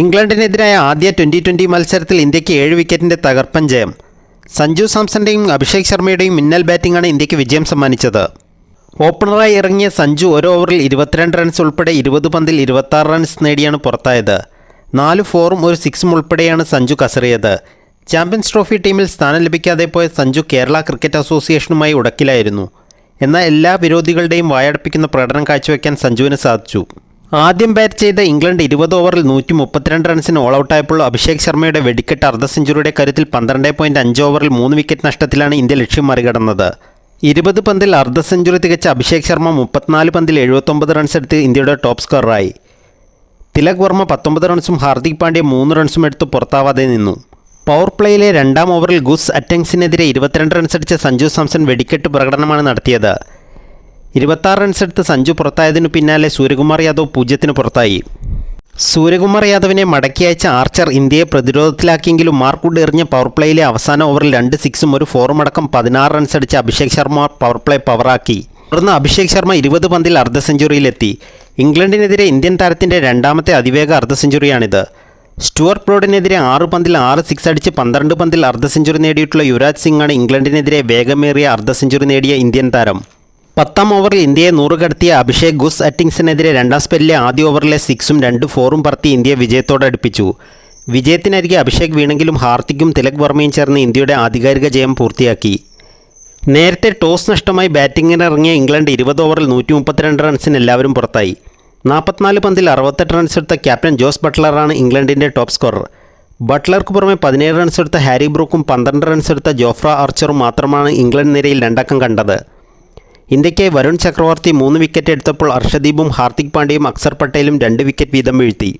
ഇംഗ്ലണ്ടിനെതിരായ ആദ്യ twenty twenty മത്സരത്തിൽ ഇന്ത്യയ്ക്ക് ഏഴ് വിക്കറ്റിന്റെ തകർപ്പൻ ജയം. സഞ്ജു സാംസന്റെയും അഭിഷേക് ശർമ്മയുടെയും മിന്നൽ ബാറ്റിംഗാണ് ഇന്ത്യയ്ക്ക് വിജയം സമ്മാനിച്ചത്. ഓപ്പണറായി ഇറങ്ങിയ സഞ്ജു ഒരു ഓവറിൽ ഇരുപത്തിരണ്ട് റൺസ് ഉൾപ്പെടെ ഇരുപത് പന്തിൽ ഇരുപത്താറ് റൺസ് നേടിയാണ് പുറത്തായത്. നാല് ഫോറും ഒരു സിക്സും ഉൾപ്പെടെയാണ് സഞ്ജു കസറിയത്. ചാമ്പ്യൻസ് ട്രോഫി ടീമിൽ സ്ഥാനം ലഭിക്കാതെ പോയ സഞ്ജു കേരള ക്രിക്കറ്റ് അസോസിയേഷനുമായി ഉടക്കിലായിരുന്നു. എന്നാൽ എല്ലാ വിരോധികളുടെയും വായടപ്പിക്കുന്ന പ്രകടനം കാഴ്ചവെക്കാൻ സഞ്ജുവിന് സാധിച്ചു. ആദ്യം ബാറ്റ് ചെയ്ത ഇംഗ്ലണ്ട് ഇരുപത് ഓവറിൽ നൂറ്റി മുപ്പത്തിരണ്ട് റൺസിന് ഓൾ ഔട്ടായപ്പോൾ അഭിഷേക് ശർമ്മയുടെ വെടിക്കെട്ട് അർദ്ധ സെഞ്ചുറിയുടെ കരുത്തിൽ പന്ത്രണ്ട് പോയിന്റ് അഞ്ച് ഓവറിൽ മൂന്ന് വിക്കറ്റ് നഷ്ടത്തിലാണ് ഇന്ത്യ ലക്ഷ്യം മറികടന്നത്. ഇരുപത് പന്തിൽ അർദ്ധ സെഞ്ചുറി തികച്ച അഭിഷേക് ശർമ്മ മുപ്പത്തിനാല് പന്തിൽ എഴുപത്തൊമ്പത് റൺസ് എടുത്ത് ഇന്ത്യയുടെ ടോപ്പ് സ്കോററായി തിലക് വർമ്മ പത്തൊമ്പത് റൺസും ഹാർദിക് പാണ്ഡ്യ മൂന്ന് റൺസും എടുത്ത് പുറത്താവാതെ നിന്നു. പവർ പ്ലേയിലെ രണ്ടാം ഓവറിൽ ഗുസ് അറ്റങ്സിനെതിരെ ഇരുപത്തിരണ്ട് റൺസ് അടിച്ച സഞ്ജു സാംസൺ വെടിക്കെട്ട് പ്രകടനമാണ് നടത്തിയത്. ഇരുപത്താറ് റൺസ് എടുത്ത് സഞ്ജു പുറത്തായതിനു പിന്നാലെ സൂര്യകുമാർ യാദവ് പൂജ്യത്തിന് പുറത്തായി. സൂര്യകുമാർ യാദവിനെ മടക്കി അയച്ച ആർച്ചർ ഇന്ത്യയെ പ്രതിരോധത്തിലാക്കിയെങ്കിലും മാർക്കുഡ് എറിഞ്ഞ പവർ പ്ലേയിലെ അവസാന ഓവറിൽ രണ്ട് സിക്സും ഒരു ഫോറും അടക്കം പതിനാറ് റൺസ് അടിച്ച അഭിഷേക് ശർമ്മ പവർ പ്ലേ പവറാക്കി തുടർന്ന് അഭിഷേക് ശർമ്മ ഇരുപത് പന്തിൽ അർദ്ധ സെഞ്ചുറിയിലെത്തി ഇംഗ്ലണ്ടിനെതിരെ ഇന്ത്യൻ താരത്തിന്റെ രണ്ടാമത്തെ അതിവേഗ അർദ്ധ സെഞ്ചുറിയാണിത് സ്റ്റുവർട്ട് ബ്രോഡിനെതിരെ ആറ് പന്തിൽ ആറ് സിക്സ് അടിച്ച് പന്ത്രണ്ട് പന്തിൽ അർദ്ധ സെഞ്ചുറി നേടിയിട്ടുള്ള യുവരാജ് സിംഗാണ് ഇംഗ്ലണ്ടിനെതിരെ വേഗമേറിയ അർദ്ധ സെഞ്ചുറി നേടിയ ഇന്ത്യൻ താരം. പത്താം ഓവറിൽ ഇന്ത്യയെ നൂറ് കടത്തിയ അഭിഷേക് ഗുസ് അറ്റിങ്സിനെതിരെ രണ്ടാം സ്പെല്ലിലെ ആദ്യ ഓവറിലെ സിക്സും രണ്ട് ഫോറും പറത്തി ഇന്ത്യയെ വിജയത്തോടെ അടുപ്പിച്ചു. വിജയത്തിനരികെ അഭിഷേക് വീണെങ്കിലും ഹാർദിക്കും തിലക് വർമ്മയും ചേർന്ന് ഇന്ത്യയുടെ ആധികാരിക ജയം പൂർത്തിയാക്കി. നേരത്തെ ടോസ് നഷ്ടമായി ബാറ്റിങ്ങിനിറങ്ങിയ ഇംഗ്ലണ്ട് ഇരുപത് ഓവറിൽ നൂറ്റി മുപ്പത്തിരണ്ട് റൺസിന് എല്ലാവരും പുറത്തായി. നാൽപ്പത്തിനാല് പന്തിൽ അറുപത്തെട്ട് റൺസ് എടുത്ത ക്യാപ്റ്റൻ ജോസ് ബട്ട്ലറാണ് ഇംഗ്ലണ്ടിന്റെ ടോപ്പ് സ്കോറർ. ബട്ട്ലർക്ക് പുറമെ പതിനേഴ് റൺസ് എടുത്ത ഹാരി ബ്രൂക്കും പന്ത്രണ്ട് റൺസ് എടുത്ത ജോഫ്ര ആർച്ചറും മാത്രമാണ് ഇംഗ്ലണ്ട് നിരയിൽ രണ്ടക്കം കണ്ടത്. ഇന്ത്യയ്ക്ക് വരുൺ ചക്രവർത്തി മൂന്ന് വിക്കറ്റ് എടുത്തപ്പോൾ അർഷദീപും ഹാർദിക് പാണ്ഡ്യയും അക്സർ പട്ടേലും രണ്ട് വിക്കറ്റ് വീതം വീഴ്ത്തി.